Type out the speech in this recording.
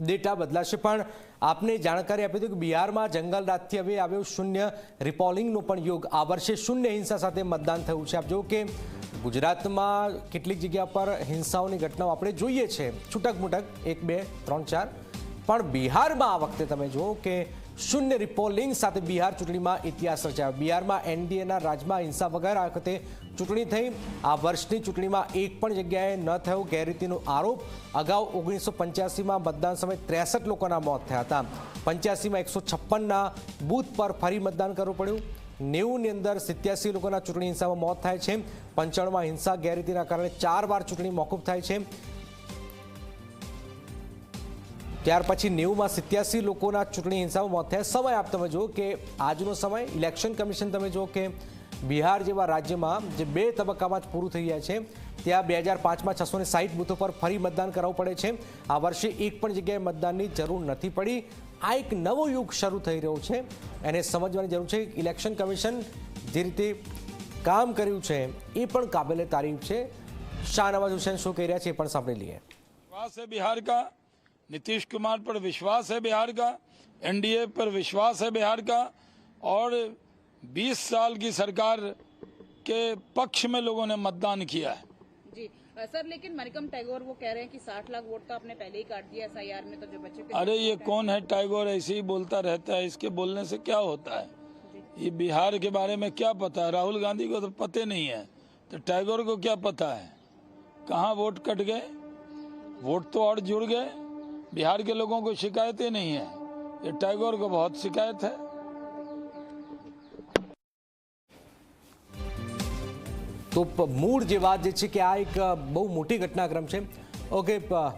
Data બદલાશે. પણ આપને જાણકારી આપી હતી કે બિહારમાં જંગલ રાજથી હવે આવ્યો શૂન્ય રિપોલિંગનો પણ યોગ આ વર્ષે શૂન્ય હિંસા સાથે મતદાન થયું છે. આપ જો કે ગુજરાતમાં કેટલીક જગ્યા પર હિંસાઓની ઘટનાઓ આપણે જોઈએ છે. છૂટક મૂટક, એક, બે, ત્રણ, ચાર. પણ બિહારમાં આ વખતે તમે જુઓ કે શૂન્ય રિપોલિંગ સાથે બિહાર ચૂંટણીમાં ઇતિહાસ રચાયો. બિહારમાં એનડીએના રાજમાં હિંસા વગર આ વખતે ચૂંટણી થઈ. આ વર્ષની ચૂંટણીમાં એક પણ જગ્યાએ ન થયો ગેરરીતિનો આરોપ. અગાઉ ઓગણીસો પંચ્યાસીમાં મતદાન સમયે ત્રેસઠ લોકોના મોત થયા હતા. પંચ્યાસીમાં એકસો છપ્પનના બૂથ પર ફરી મતદાન કરવું પડ્યું. નેવુંની અંદર સિત્યાસી લોકોના ચૂંટણી હિંસામાં મોત થાય છે. પંચાણુંમાં હિંસા ગેરરીતિના કારણે ચાર વાર ચૂંટણી મોકૂફ થાય છે. ત્યાર પછી નેવુંમાં સિત્યાસી લોકોના ચૂંટણી હિંસામાં મોત થયા. સમય આપ તમે જુઓ કે આજનો સમય, ઇલેક્શન કમિશન તમે જુઓ કે બિહાર જેવા રાજ્યમાં જે બે તબક્કામાં જ પૂરું થઈ ગયા છે. ત્યાં બે હજાર પાંચમાં છસો ને સાહીઠ બૂથો પર ફરી મતદાન કરાવવું પડે છે. આ વર્ષે એક પણ જગ્યાએ મતદાનની જરૂર નથી પડી. આ એક નવો યુગ શરૂ થઈ રહ્યો છે એને સમજવાની જરૂર છે. ઇલેક્શન કમિશન જે રીતે કામ કર્યું છે, એ પણ કાબિલે તારીફ છે. શાહનવાજ હુસૈન શું કહી રહ્યા છે એ પણ સાંભળી લઈએ. બિહાર કા नीतीश कुमार पर विश्वास है बिहार का एनडीए पर विश्वास है बिहार का और 20 साल की सरकार के पक्ष में लोगों ने मतदान किया है। जी सर लेकिन मरिकम टैगोर वो कह रहे हैं कि साठ लाख वोट तो आपने पहले ही काट दिया एसआईआर में तो जो बच्चे के अरे ये कौन है टैगोर? ऐसे ही बोलता रहता है इसके बोलने से क्या होता है? ये बिहार के बारे में क्या पता है? राहुल गांधी को तो पते नहीं है तो टैगोर को क्या पता है? कहाँ वोट कट गए? वोट तो और जुड़ गए। बिहार के लोगों को शिकायतें नहीं है ये टैगोर को बहुत शिकायत है તો પ- મૂળ જે વાત જે છે કે આ એક અ, બહુ મોટી ઘટનાક્રમ છે ઓકે પ-